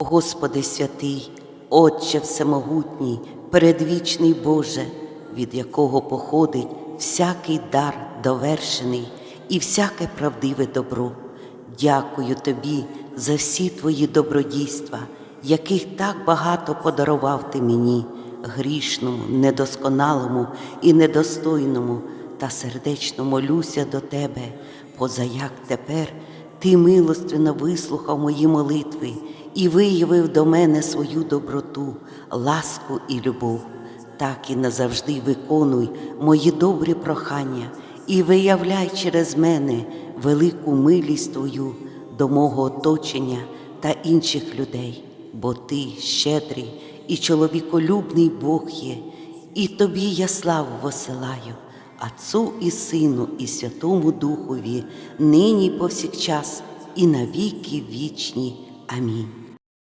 Господи святий, Отче Всемогутній, передвічний Боже, від якого походить всякий дар довершений і всяке правдиве добро. Дякую Тобі за всі Твої добродійства, яких так багато подарував Ти мені, грішному, недосконалому і недостойному, та сердечно молюся до Тебе, позаяк тепер Ти милостивно вислухав мої молитви і виявив до мене свою доброту, ласку і любов. Так і назавжди виконуй мої добрі прохання і виявляй через мене велику милість Твою до мого оточення та інших людей, бо Ти щедрий і чоловіколюбний Бог є, і Тобі я славу посилаю, Отцу і Сину, і Святому Духові, нині повсякчас, і на віки вічні. Амінь.